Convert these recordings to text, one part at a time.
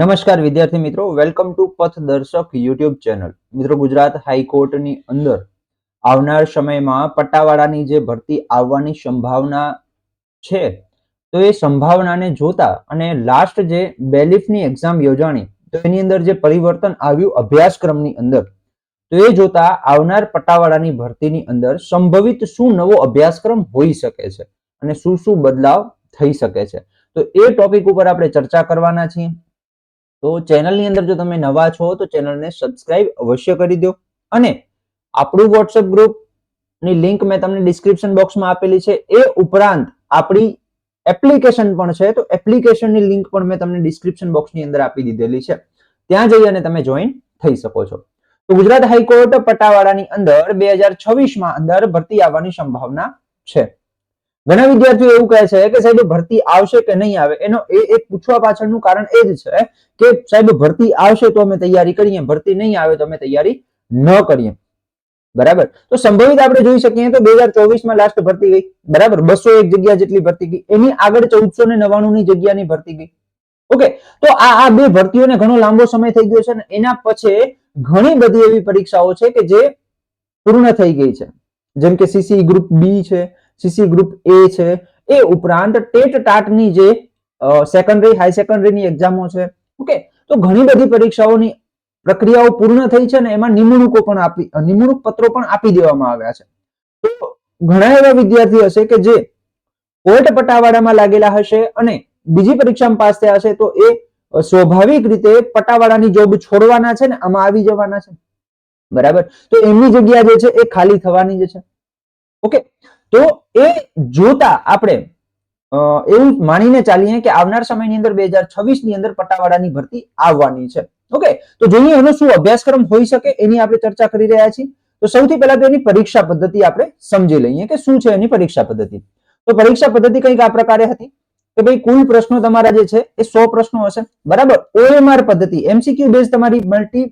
નમસ્કાર વિદ્યાર્થી મિત્રો વેલકમ ટુ પથ દર્શક યુટ્યુબ ચેનલ મિત્રો, ગુજરાત હાઈકોર્ટની અંદર આવનાર સમયમાં પટ્ટાવાળાની જે ભરતી આવવાની સંભાવના છે, તો એ સંભાવનાને જોતા અને લાસ્ટ જે બેલિફની એક્ઝામ યોજાણી, તો એની અંદર જે પરિવર્તન આવ્યું અભ્યાસક્રમની અંદર, તો એ જોતા આવનાર પટ્ટાવાળાની ભરતીની અંદર સંભવિત શું નવો અભ્યાસક્રમ હોઈ શકે છે અને શું શું બદલાવ થઈ શકે છે. તો એ ટોપિક ઉપર આપણે ચર્ચા કરવાના છીએ. તો ચેનલની અંદર જો તમે નવા છો, તો ચેનલને સબસ્ક્રાઇબ અવશ્ય કરી દો. અને આપણું વોટ્સએપ ગ્રુપની લિંક મેં તમને ડિસ્ક્રિપ્શન બોક્સમાં આપેલી છે. એ ઉપરાંત આપણી એપ્લિકેશન પણ છે, તો એપ્લિકેશનની લિંક પણ મેં તમને ડિસ્ક્રિપ્શન બોક્સની અંદર આપી દીધેલી છે. ત્યાં જઈ અને તમે જોઈન થઈ શકો છો. તો ગુજરાત હાઈકોર્ટ પટાવાળાની અંદર બે હજાર છવ્વીસમાં અંદર ભરતી આવવાની સંભાવના છે. ઘણા વિદ્યાર્થીઓ એવું કહે છે કે સાહેબ ભરતી આવશે કે નહીં આવે? એનો એ એક પૂછવા પાછળનું કારણ એ જ છે કે સાહેબ ભરતી આવશે તો અમે તૈયારી કરીએ, ભરતી નહીં આવે તો અમે તૈયારી ન કરીએ. બરાબર? તો સંભવિત આપણે જોઈ શકીએ તો બે હજાર ચોવીસમાં લાસ્ટ ભરતી ગઈ. બરાબર? બસો એક જગ્યા જેટલી ભરતી ગઈ. એની આગળ ચૌદસો ને નવાણું ની જગ્યાની ભરતી ગઈ. ઓકે? તો આ આ બે ભરતીઓને ઘણો લાંબો સમય થઈ ગયો છે ને એના પછી ઘણી બધી એવી પરીક્ષાઓ છે કે જે પૂર્ણ થઈ ગઈ છે. જેમ કે સીસી ગ્રુપ બી છે સીસી ગ્રુપ એ છે. એ ઉપરાંત ટેટ ટાટની જે સેકન્ડરી હાઈ સેકન્ડરીની એક્ઝામો છે. ઓકે તો ઘણી બધી પરીક્ષાઓની પ્રક્રિયાઓ પૂર્ણ થઈ છે ને એમાં નિમણૂકો પણ આપી નિમણૂક પત્રો પણ આપી દેવામાં આવ્યા છે. તો ઘણા એવા વિદ્યાર્થી હશે કે જે કોર્ટ પટાવાળામાં લાગેલા હશે અને બીજી પરીક્ષામાં પાસ થયા હશે, તો એ સ્વાભાવિક રીતે પટાવાળાની જોબ છોડવાના છે ને આમાં આવી જવાના છે. બરાબર? તો એમની જગ્યા જે છે એ ખાલી થવાની જ છે. ઓકે. તો એ જોતા આપણે એવું માનીને ચાલીએ કે આવનાર સમયની અંદર બે હજારની અંદર પટાવાળાની ભરતી આવવાની છે. ઓકે. તો જોઈએ એનો શું અભ્યાસક્રમ હોઈ શકે એની આપણે ચર્ચા કરી રહ્યા છીએ. તો સૌથી પહેલા તો એની પરીક્ષા પદ્ધતિ આપણે સમજી લઈએ કે શું છે એની પરીક્ષા પદ્ધતિ. તો પરીક્ષા પદ્ધતિ કંઈક આ પ્રકારે હતી કે ભાઈ કુલ પ્રશ્નો તમારા જે છે એ સો પ્રશ્નો હશે. બરાબર? ઓએમઆર પદ્ધતિ એમસીક્યુ બેઝ તમારી મલ્ટી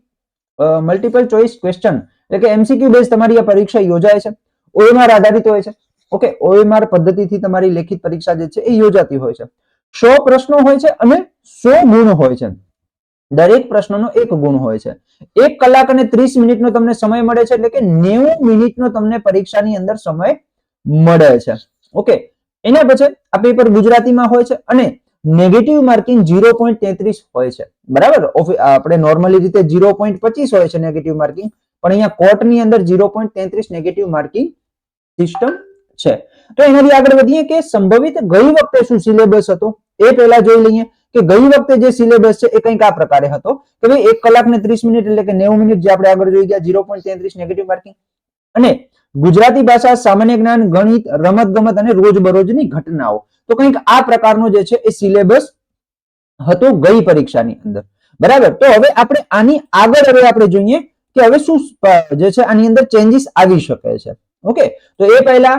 મલ્ટિપલ ચોઇસ ક્વેશ્ચન એટલે કે એમસીક્યુ બેઝ તમારી આ પરીક્ષા યોજાય છે. ઓએમઆર આધારિત હોય છે. ઓકે ઓએમઆર પદ્ધતિથી તમારી લેખિત પરીક્ષા જે છે એ યોજાતી હોય છે. સો પ્રશ્નો હોય છે અને સો ગુણ હોય છે. દરેક પ્રશ્નનો એક ગુણ હોય છે. એક કલાક અને ત્રીસ મિનિટનો તમને સમય મળે છે એટલે કે નેવું મિનિટનો તમને પરીક્ષાની અંદર સમય મળે છે. ઓકે, એના પછી આ પેપર ગુજરાતીમાં હોય છે અને નેગેટિવ માર્કિંગ ઝીરો પોઈન્ટ તેત્રીસ હોય છે. બરાબર? આપણે નોર્મલી રીતે ઝીરો પોઈન્ટ પચીસ હોય છે નેગેટિવ માર્કિંગ પણ અહીંયા કોર્ટની અંદર ઝીરો પોઈન્ટ તેત્રીસ નેગેટિવ માર્કિંગ સિસ્ટમ છે. તો એનાથી આગળ વધીએ કે સંભવિત ગઈ વખતે શું સિલેબસ હતો? એ પહેલા જોઈ લઈએ કે ગઈ વખતે જે સિલેબસ છે એ કંઈક આ પ્રકારે હતો. કે ભાઈ એક કલાક ને ત્રીસ મિનિટ એટલે કે નેવું મિનિટ જે આપણે આગળ જોઈ ગયા, ઝીરો પોઈન્ટ તેત્રીસ નેગેટિવ માર્કિંગ અને ગુજરાતી ભાષા, સામાન્ય જ્ઞાન, ગણિત રમત ગમત અને રોજબરોજની ઘટનાઓ. તો કંઈક આ પ્રકારનો જે છે એ સિલેબસ હતો ગઈ પરીક્ષાની અંદર. બરાબર? તો હવે આપણે આની આગળ હવે આપણે જોઈએ કે હવે શું જે છે આની અંદર ચેન્જીસ આવી શકે છે. ઓકે તો એ પહેલા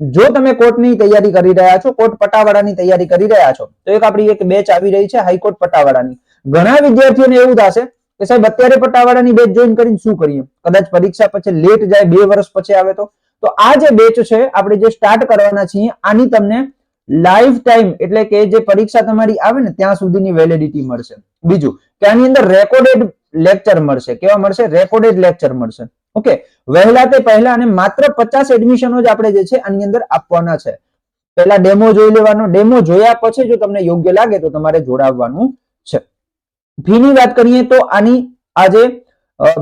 જો તમે કોર્ટની તૈયારી કરી રહ્યા છો, કોર્ટ પટાવાળાની તૈયારી કરી રહ્યા છો, તો એક આપણી એક બેચ આવી રહી છે હાઈકોર્ટ પટાવાળાની. ઘણા વિદ્યાર્થીઓને એવું થશે કે સાહેબ, અત્યારે પટાવાળાની બેચ જોઈન કરીને શું કરીએ? કદાચ પરીક્ષા પછી લેટ જાય, બે વર્ષ પછી આવે તો. તો આ જે બેચ છે, આપણે જે સ્ટાર્ટ કરવાના છીએ, આની તમને લાઈફ ટાઈમ એટલે કે જે પરીક્ષા તમારી આવે ને, ત્યાં સુધીની વેલિડિટી મળશે. બીજું, કે આની અંદર રેકોર્ડેડ લેક્ચર મળશે. કેવા મળશે? રેકોર્ડેડ લેક્ચર મળશે. ઓકે વહેલા તે પહેલા અને માત્ર પચાસ એડમિશનો જ આપણે જે છે આની અંદર આપવાના છે. પહેલા ડેમો જોઈ લેવાનો ડેમો જોયા પછી જો તમને યોગ્ય લાગે તો તમારે જોડાવવાનું છે. ફીની વાત કરીએ તો આની આ જે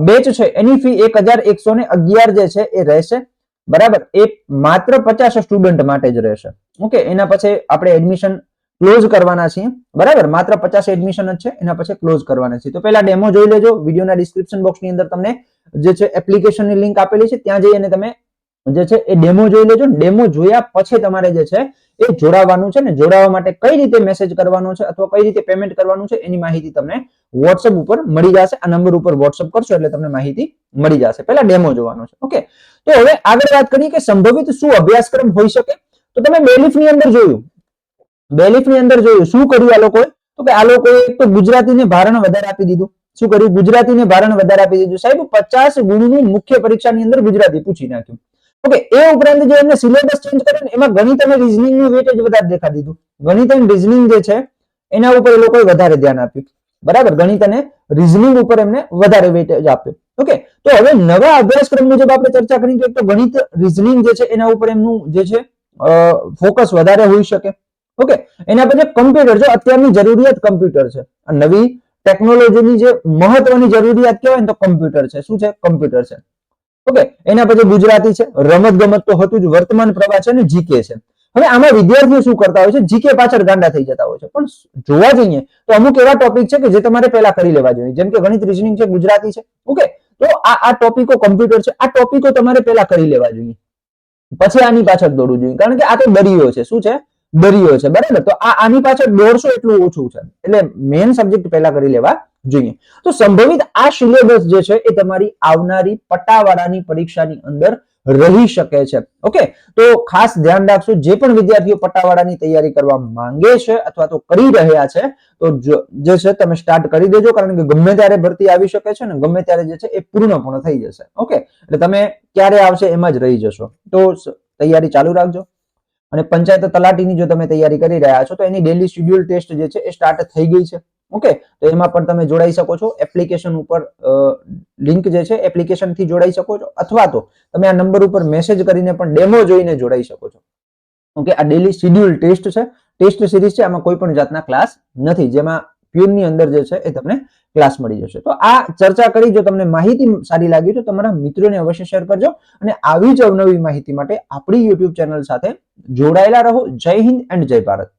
બેચ છે, એની ફી એક હજાર એકસો ને અગિયાર જે છે એ રહેશે. બરાબર? એ માત્ર પચાસ સ્ટુડન્ટ માટે જ રહેશે. ઓકે એના પછી આપણે એડમિશન ક્લોઝ કરવાના છીએ. બરાબર? માત્ર પચાસ એડમિશન જ છે, એના પછી ક્લોઝ કરવાના છે તો પહેલા ડેમો જોઈ લેજો વિડીયોના ડિસ્ક્રિપ્શન બોક્સની અંદર તમને જે છે એપ્લિકેશનની લિંક આપેલી છે, ત્યાં જઈ અને તમે જે છે, એ ડેમો જોઈ લેજો. ડેમો જોયા પછી તમારે જે છે, એ જોડાવાનું છે ને, જોડાવા માટે કઈ રીતે મેસેજ કરવાનો છે અથવા કઈ રીતે પેમેન્ટ કરવાનું છે, એની માહિતી તમને વોટ્સઅપ ઉપર મળી જશે. આ નંબર ઉપર વોટ્સઅપ કરશો એટલે તમને માહિતી મળી જશે. પહેલા ડેમો જોવાનો છે. ઓકે તો હવે આગળ વાત કરીએ કે સંભવિત શું અભ્યાસક્રમ હોઈ શકે. તો તમે બેલીફની અંદર જોયું. બેલીફની અંદર જોયું. શું કર્યું આ લોકોએ? તો કે આ લોકોએ એક તો ગુજરાતીને ભારણ વધારે આપી દીધું. શું કર્યું? ગુજરાતીને ભારણ વધારે આપી દીધું. સાહેબ, પચાસ ગુણનું મુખ્ય પરીક્ષાની અંદર ગુજરાતી પૂછી નાખ્યું. ઓકે, એ ઉપરાંત જે એમને સિલેબસ ચેન્જ કર્યો ને, એમાં ગણિત અને રિઝનિંગનું વેટેજ વધારે દેખા દીધું. ગણિત અને રિઝનિંગ જે છે, એના ઉપર એ લોકોએ વધારે ધ્યાન આપ્યું. બરાબર? ગણિત અને રિઝનિંગ ઉપર એમને વધારે વેટેજ આપ્યો. ઓકે, તો હવે નવા અભ્યાસક્રમ મુજબ આપણે ચર્ચા કરી તો એક ગણિત રિઝનિંગ જે છે, એના ઉપર એમનું જે છે ફોકસ વધારે હોઈ શકે. ઓકે, એના પછી કમ્પ્યુટર જો અત્યારની જરૂરિયાત કમ્પ્યુટર છે. નવી ટેકનોલોજીની જે મહત્વની જરૂરિયાત કહેવાય ને તો કમ્પ્યુટર છે. શું છે? કમ્પ્યુટર છે. ઓકે, એના પછી ગુજરાતી છે. રમત ગમત તો હતું જ, વર્તમાન પ્રવાહ છે અને જીકે છે. હવે આમાં વિદ્યાર્થીઓ શું કરતા હોય છે? જીકે પાછળ ગાંડા થઈ જતા હોય છે. પણ જોવા જઈએ તો અમુક એવા ટોપિક છે કે જે તમારે પહેલા કરી લેવા જોઈએ. જેમ કે ગણિત રિઝનિંગ છે, ગુજરાતી છે. ઓકે, તો આ આ ટોપિકો કમ્પ્યુટર છે. આ ટોપિકો તમારે પહેલા કરી લેવા જોઈએ. પછી આની પાછળ દોડવું જોઈએ. કારણ કે આ તો દરિયો છે. શું છે? દરિયો છે, બરાબર? તો આની પાછળ દોઢસો એટલું ઓછું છે. એટલે મેઇન સબ્જેક્ટ પહેલા કરી લેવા જોઈએ. તો સંભવિત આ સિલેબસ જે છે, એ તમારી આવનારી પટાવાળાની પરીક્ષાની અંદર રહી શકે છે. ઓકે તો ખાસ ધ્યાન રાખશો, જે પણ વિદ્યાર્થીઓ પટાવાળાની તૈયારી કરવા માંગે છે અથવા તો કરી રહ્યા છે, તો જે છે, તમે સ્ટાર્ટ કરી દેજો, કારણ કે ગમે ત્યારે ભરતી આવી શકે છે ને ગમે ત્યારે જે છે, એ પૂર્ણપૂર્ણ થઈ જશે. ઓકે એટલે તમે ક્યારે આવશે એમાં જ રહી જશો. તો તૈયારી ચાલુ રાખજો. અને પંચાયત તલાટીની જો તમે તૈયારી કરી રહ્યા છો, તો એની ડેલી શેડ્યુલ ટેસ્ટ જે છે, એ સ્ટાર્ટ થઈ ગઈ છે. ઓકે તો એમાં પણ તમે જોડાઈ શકો છો. એપ્લિકેશન ઉપર લિંક જે છે એપ્લિકેશનથી જોડાઈ શકો છો. અથવા તો તમે આ નંબર ઉપર મેસેજ કરીને પણ ડેમો જોઈને જોડાઈ શકો છો. ઓકે આ ડેલી શેડ્યુલ ટેસ્ટ છે. ટેસ્ટ સિરીઝ છે. આમાં કોઈ પણ જાતના ક્લાસ નથી. જેમાં પ્યુનની અંદર જે છે એ તમને ક્લાસ મળી જશે. તો આ ચર્ચા કરી, જો તમને માહિતી સારી લાગી તો તમારા મિત્રોને અવશ્ય શેર કરજો અને આવી જ અવનવી માહિતી માટે આપણી યુટ્યુબ ચેનલ સાથે જોડાયેલા રહો. જય હિન્દ એન્ડ જય ભારત.